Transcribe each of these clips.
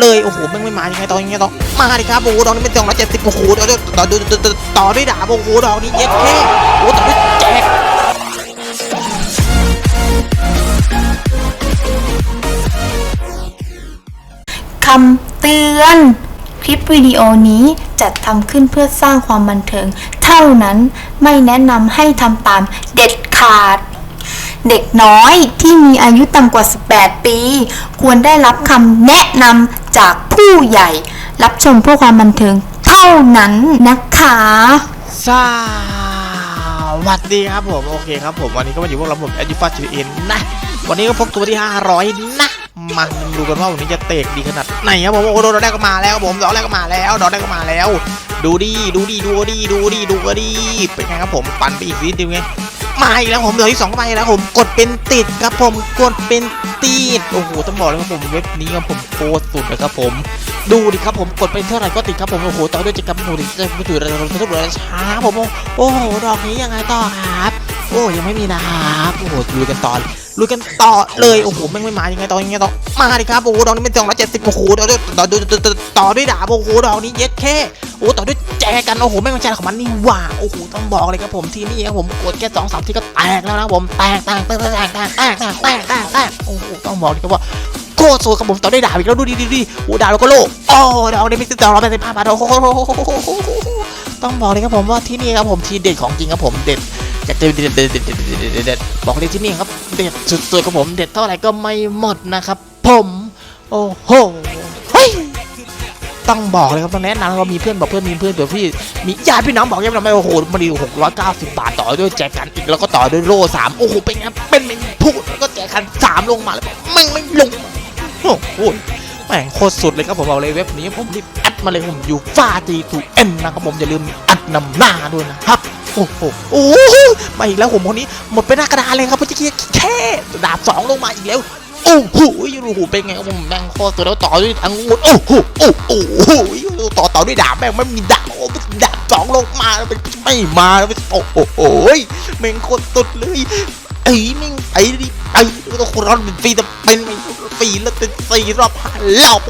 เลยโอ้โหแม่งไม่มายังไงตอยังไงต่องมาดิครับโอ้โหดอกนี้เป็นสองร้อยเจ็ดสิบโอ้โหต่อด้วยต่อด้วยต่อด้วยดาบโอ้โหดอกนี้เย็ดแค่โอ้ต่อด้วยแจกคำเตือน คลิปวิดีโอนี้จัดทำขึ้นเพื่อสร้างความบันเทิง เท่านั้นไม่แนะนำให้ทำตามเด็ดขาด เด็กน้อยที่มีอายุต่ำกว่า 18 ปี ควรได้รับคำแนะนำจากผู้ใหญ่ รับชมเพื่อความบันเทิงเท่านั้นนะคะสวัสดีครับผม โอเคครับผม วันนี้ก็มาอยู่พวกเราผมแอดยูฟาทีเอ็นนะ วันนี้ก็พกตัวที่ 500 นะมาดูกันว่าวันนี้จะเตกดีขนาดไหนครับผมโอ้โหดอกแรกก็มาแล้วครับผมดอกแรกก็มาแล้วดอกแรกก็มาแล้ว ดูดิดูดิดูดิดูดิดูดิเป็นไงครับผมปั่นไปอีกนิดเดีไง มาอีกแล้วผมเหลืออีกสองใบแล้วผมกดเป็นติดครับผมกดเป็นติดโอ้โหต้องบอกเลยครับผมเว็บนี้ครับผมโคตรสุดเลยครับผมดูดิครับผมกดไปเท่าไหร่ก็ติดครับผมโอ้โหต่อด้วยจะกำหนดจะไปถืออะไรทุกอย่างช้าผมโอ้โหดอกนี้ยังไงต่อครับ โอ้ยังไม่มีนะครับโอ้โหลุยกันต่อลุยกันต่อเลยโอ้โหแม่งไม่มายังไงต่อยังไงต่อมาดิครับโอ้โหดอกนี้เป็นสองร้อยเจ็ดสิบโอ้โหต่อด้วยต่อด้วยต่อด้วยดาบโอ้โหดอกนี้เย็ดแค่โอ้ต่อด้วยแจกันโอ้โหแม่งมันแจของมันนี่หว่าโอ้โหต้องบอกเลยครับผมทีนี่ครับผมกดแค่สองสามทีก็แตกแล้วนะผมแตกแตกแตกแตกแตกแตกแตกแตกแตกโอ้โหต้องบอกเลยครับว่าโคตรสวยครับผมต่อได้ดาบอีกแล้วดูดิดิดิโอ้ดาบแล้วก็โลกโอ้ดาวนี้ไม่ติดต่อเราไปสิบห้าบาทโอ้โหต้องบอกเลยครับผมว่าที่นี่ครับผมทีเด็ดของจริงครับผมเด็ด อยากจะเด็ดเด็ดเด็ดเด็ดเด็ดบอกเลยที่นี่ครับ เด็ดสุดๆครับผม เด็ดเท่าไหร่ก็ไม่หมดนะครับ ผม โอ้โหเฮ้ยต้องบอกเลยครับต้องแนะนำว่ามีเพื่อนบอกเพื่อนมีเพื่อนเดี๋ยวพี่มีญาติพี่น้องบอกยังไงโอ้โหมันดีหกร้อยเก้าสิบบาทต่อด้วยแจกันอีกแล้วก็ต่อด้วยโล่สามโอ้โหเป็นไงเป็นไม่พูดแล้วก็แจกันสามลงมาแล้วไม่ไม่ลงโอ้โหแม่งโคตรสุดเลยครับผมเอาเลยเว็บนี้ผมรีบแอดมาเลยผมอยู่ฟาจีทูเอ็นนะครับผมอย่าลืมแอดนำหน้าด้วยนะครับ โอ้โหโอ้หมาอีกแล้วผมคนนี้หมดไปหน้ากระดานเลยครับเมื่อกี้แค่ดาบสองลงมาอีกแล้วโอ้โหยูหูเป็นไงผมแม่งโคตรแล้วต่อด้วยอังุ่นโอ้โหโอ้โหต่อต่อด้วยดาบแม่งไม่มีดาบโอ้ดาบสองลงมาแล้วมันไม่มาแล้วโอ้โหแม่งโคตรสุดเลยไอ้มิ่งไอ้ดิไอ้ตัวคนร้อนเป็นฟรีแต่เป็นไม่ฟรีแล้วเป็นสี่รอบห้ารอบ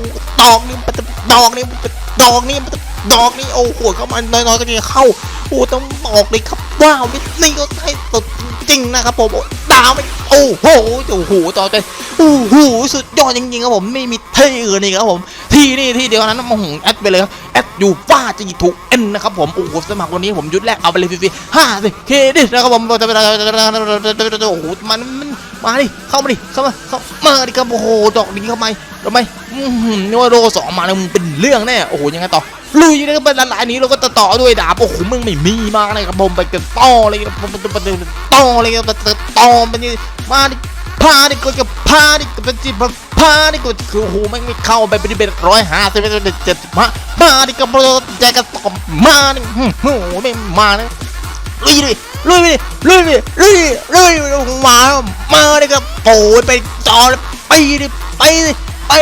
ดอกนี่มันจะดอกนี่มันจะดอกนี่มันจะดอกนี่โอ้โหเข้ามาน้อยๆก็จะเข้า โอ้ต้องบอกเลยครับว้าววินี่ก็ใช่สุดจริงนะครับผมดาวไม่โอ้โหโอ้โหต่อใจโอ้โหสุดยอดจริงๆครับผมไม่มีที่อื่นอีกครับผมที่นี่ที่เดียวนั้นมาหงแอดไปเลยครับแอดอยู่ฟ้าจะหยิบถูกเอ็นนะครับผมโอ้โหสมัครวันนี้ผมยุดแรกเอาไปเลยฟรีๆห้าสิเครดิตนะครับผมโอ้โหมันมันมาดิเข้ามาดิเข้ามาเข้ามาดิครับโอ้โหดอกนี้เข้ามา ทำไมนี่ว่าโรสองมาแล้วมึงเป็นเรื่องแน่โอ้โหยังไงต่อลุยนะครับเป็นหลายๆนี้เราก็จะต่อด้วยดาบโอ้โหมึงไม่มีมากเลยครับผมไปกันต่อเลยครับผมต่อเลยครับต่อเป็นมาดิพาดิก็จะพาดิก็เป็นจิบพาดิก็คือโอ้โหไม่ไม่เข้าไปเป็นเป็นร้อยห้าสิบเป็นเจ็ดสิบมามาดิก็แจกกันตอมมาดิโอ้โหไม่มานะลุยดิลุยดิลุยดิลุยลุยมามาดิก็โอ้ยไปจอไปดิไปดิ ไป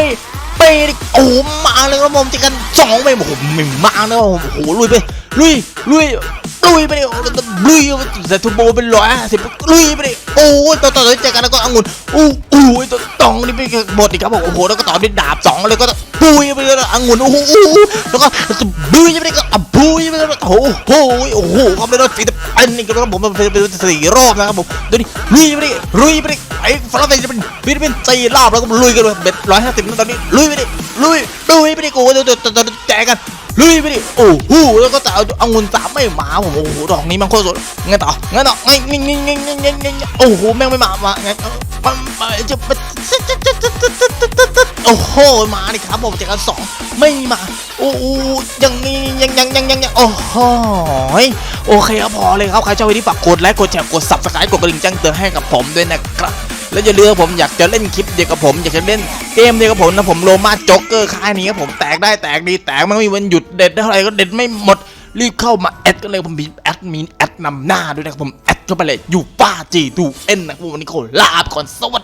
ไปโอ้มาเลยครับผมจิกันสองไปโอ้โหไม่มานะโอ้โหลุยไปลุยลุยลุยไปดิโอ้ลุยแต่ทูโบเป็นร้อยสิบลุยไปเดิโอ้ต่อต่อเจอกันแล้วก็องุ่นโอ้โหตัวตองนี่เป็นบทอีกครับผมโอ้โหแล้วก็ต่อด้วยดาบสองเลยก็ปุยไปเลยองุ่นโอ้โหแล้วก็บุยไปเดิก็บุยไปเลยโอ้โหโอ้โหครับเลยฟีดเป็นนี่ก็ครับผมเป็นเป็นสี่รอบนะครับผมดูดิลุยไปเดิลุยไปเดิ ไอ้ฝรั่งเศสจะเป็นฟิลิปปินส์สี่รอบแล้วก็ลุยกันเลยเบ็ดร้อยห้าสิบตอนนี้ลุยไปดิลุยลุยไปดิกูเดี๋ยวเดี๋ยวแจกกันลุยไปดิโอ้โหแล้วก็แต่เอาเอาเงินสามไม่มาผมโอ้โหดอกนี้มันโคตรสุดงั้นต่องั้นต่อไงไงไงไงไงไงไงโอ้โหแม่งไม่มามาไงมันมันจะโอ้โหมาดิครับผมเจอกันสองไม่มาโอ้โหยังยังยังยังยังยังโอ้โหโอเคครับพอเลยครับใครชอบวิดีโอฝากกดไลค์กดแชร์กด subscribe กดกระดิ่งแจ้งเตือนให้กับผมด้วยนะครับ แล้วอย่าลืมผมอยากจะเล่นคลิปเดียวกับผม อยากจะเล่นเกมเดียวกับผมนะผมโลมาจ็อกเกอร์ค่ายนี้ครับผมแตกได้แตกดีแตกไม่มีวันหยุดเด็ดเท่าไหร่ก็เด็ดไม่หมดรีบเข้ามาแอดกันเลยผมมีแอดมีแอดนำหน้าด้วยนะครับผมแอดเข้าไปเลยอยู่ป้าจีดูเอ็นนะครับผมวันนี้ขอลาไปก่อนสวัสดี